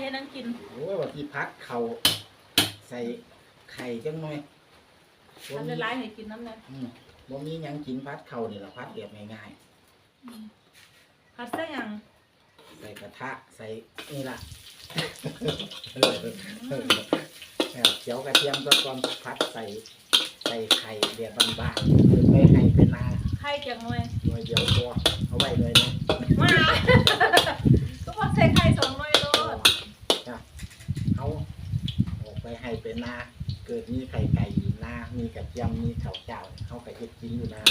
ให้นังกินโอ้ยว่าที่พักเขาใส่ไข่จังหน่อยบ่ทำมีละลายให้กินน้ำเลยอืมบ่มีหยังกินพัดเข่านี่ล่ะพัดแบบง่ายผัดเส้นยังๆใส่กระทะใส่นี่ล่ะเอาเจียวกระเทียมก็ก่อนพัดใส่ใส่ไข่แบบบางๆคือไม่ให้เป็นนาไข่จังเลยหน่วยเดียวตัวเอาไว้เลยนะมาก็พอใส่ไข่สองหน่วยโลด จ้ะเอาออกไปให้เป็นนา เกิด มีไข่ไก่อยู่นามีกระเทียมมีข้าวเจ้าเขาไปเฮ็ดกินอยู่นา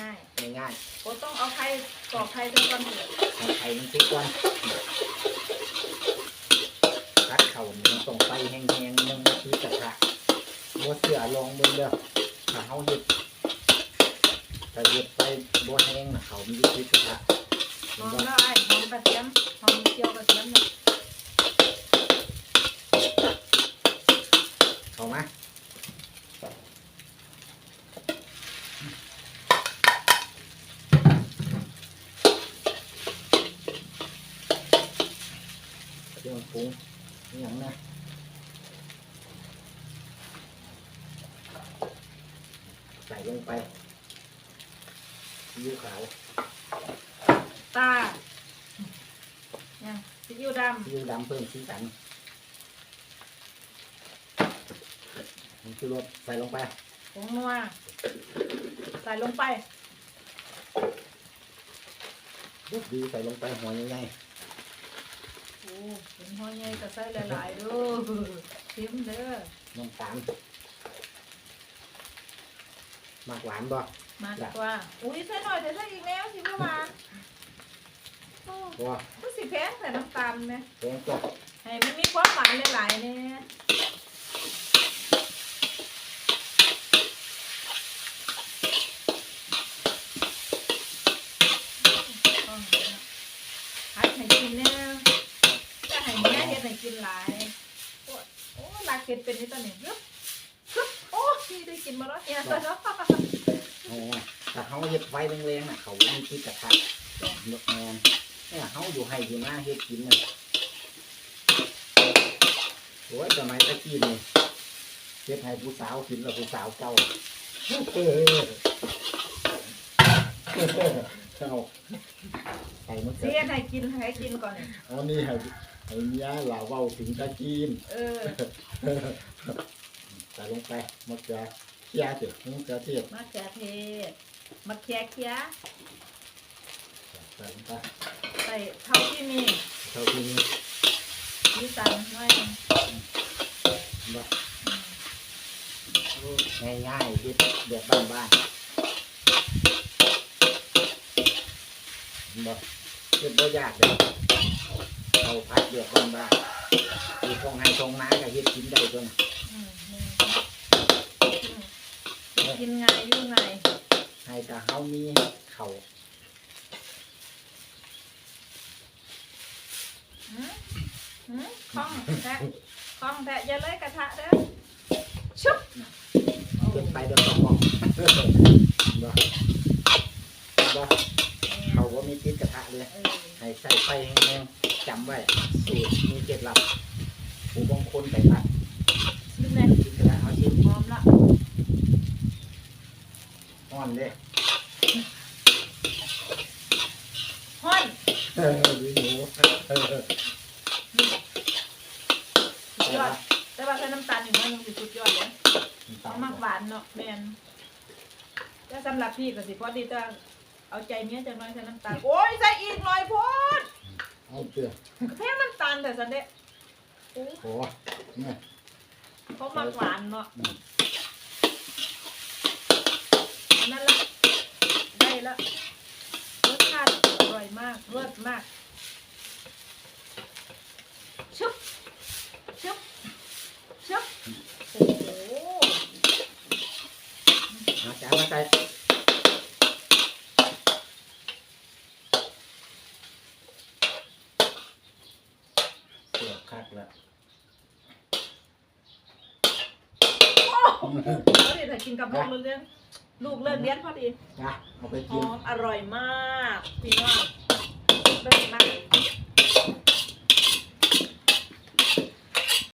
ง่ายง่ายๆก็ต้องเอาไข่กรอกไข่ตัวก่อนเถอะๆให้ไข่มันทุกวันพัดเข่านี่มันต้องไปแห้งๆยังมาทีกระทะบ่เสือลองมึงเด้อถ้าเฮาเฮ็ดถ้าเฮ็ดไปบ่แห้งน่ะเขามีวิธีกระทะหเห็อนมบ่แล้วไอ้หอมกระเทียมหอมเจียวกระเทียมเนี่ย เข้ามาเครื่องปรุงอหย่างนะใส่ลงไปซีอิ๊วขาวตายังซีอิ๊วดซีอิ๊วดำเพิ่มสีสัน มันคือรสใส่ลงไปำผงนัวใส่ลงไปลูกดีใส่ลงไปหัวใหญ่โอ้เป็นหัวใหญ่ก็ใส่หลายๆเด้อชิมเด้อๆน้ำตาลมากหวานบ่มาดีกว่าอุ้ยใส่หน่อยเดี๋ยวใส่อีกแล้วสิเมื่อวานโอ้บ่ก็สิแพงใส่น้ำตาลไหมแกงก็ให้มันมีความหวานหลายๆเนี่ยหัดให้กินเนี่ยจะให้แม่เฮ็ดให้กินหลายโอ้โอ้ลา เก็ดเป็นนี่ตอนนี้ยึบยึบโอ้ที่ได้กินมาแล้วเนี่ยตอนนี้โอ้แต่เขาเฮ็ดไฟแรงๆน่ะเขามีที่กระทะยกแมนเนี่ยเขาอยู่ให้อยู่หน้าเฮ็ดกินน่ะโอ้ยสมัยตะกี้นี่เฮ็ดให้ผู้สาวกินแล้วผู้สาวเก่าเออเอาใส่มะเขืเสีอยให้กินให้กินก่อนเนี่ยอันนี้ให้ ให้เมียเหล่าเว้าถึงตะกี้นเออ ใส่ลงไปมะเขือเคี่ยเถอะมะเขือเทศมะเขือเทศมะเขือเคี้ยใส่ลงไปใส่เท่าที่มีเท่าที่นี้มีสันหน่อยหนึ่งบ่ง่ายๆเฮ็ดแบบบ้านๆเห็นบ่เฮ็ดบ่ยากเลย เอาพัดแบบบ้านๆอยู่ตรงไห้ตรงนาก็เฮ็ดกินได้ตัวน่ะอืมอืมกินง่ายอยู่ง่ายให้แต่เฮามีข้าวหืมหืมคล่องแทะคล่องแทะอย่าเลยกระทะเด้อชุบเฮ็ดไปเดี๋ยวก็พอบ่บ่เขาบ่มีติดกระทะเลย เออ ให้ใส่ไฟแห้งๆจำไว้สูตรมีเคล็ดลับผู้บางคนไปตัดชิมเลยกินกระทะเอาชิมหอมละอ่อนเด้ห้อนเออดูหนูเออสุดยอดแต่ว่าใส่น้ำตาลอยู่มันยังสิสุดยอดเลยตามมากหวานเนาะแมนแต่สำหรับพี่ก็สิพอดีจะเอาใจเมียจังน้อยใส่น้ำตาลโอ้ยใส่อีกหน่อยโพด เอาเตือแค่น้ำตาลแต่สันเดะโอ้โอ้เนี่ยเขามากหวานเนาะอืมนั่นละได้ละรสชาติอร่อยมากเลิศมากชุบชุบชุบโอ้โห เอาจานมาใส่ แล้วเขาดีถ้ากินกับลูกเรื่องลูกเลิกเลี้ยงพอดีนะเอาไปกินอร่อยมากดีมากองเลิศมาก